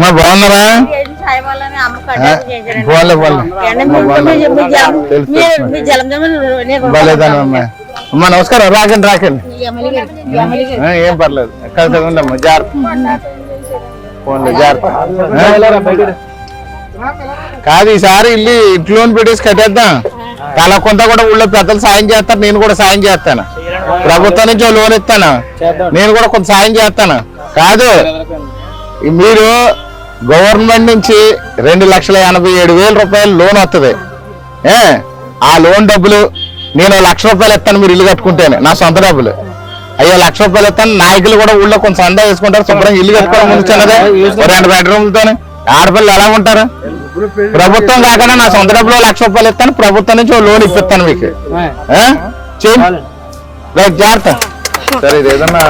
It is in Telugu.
మా బాగున్నారా? సాయి వాళ్ళని అమ్మ ఇంట్లో నమస్కారం. రాకండి రాకండి. ఏం పర్లేదు. ఎక్కడ ఉండమ్మా జాగ్రత్త. ఫోన్లో జాగ్రత్త? కాదు ఈసారి ఇల్లు ఇంట్లోని పెట్టేసి కట్టేద్దాం. తల కొంత కూడా ఊళ్ళో పెద్దలు సాయం చేస్తారు నేను కూడా సాయం చేస్తాను. ప్రభుత్వం నుంచి లోన్ ఇస్తాను. నేను కూడా కొంత సాయం చేస్తాను. కాదు మీరు గవర్నమెంట్ నుంచి రెండు లక్షల ఎనభై ఏడు వేల రూపాయలు లోన్ వస్తుంది ఏ? ఆ లోన్ డబ్బులు నేను లక్ష రూపాయలు ఇస్తాను మీరు ఇల్లు కట్టుకుంటేనే. నా సొంత డబ్బులు. అయ్యో లక్ష రూపాయలు ఇస్తాను నాయకులు కూడా ఊళ్ళో కొంచెం సందా వేసుకుంటారు శుభ్రంగా ఇల్లు కట్టుకోవడం ముందు చిన్నదే. రెండు బెడ్రూమ్లతోనే. ఆడపిల్లలు ఎలా ఉంటారు? ప్రభుత్వం కాకుండా నా సొంత డబ్బులు లక్ష రూపాయలు ఇస్తాను ప్రభుత్వం నుంచి ఓ లోన్ ఇప్పిస్తాను మీకు. జాగ్రత్త. సరే ఇది ఏదన్నా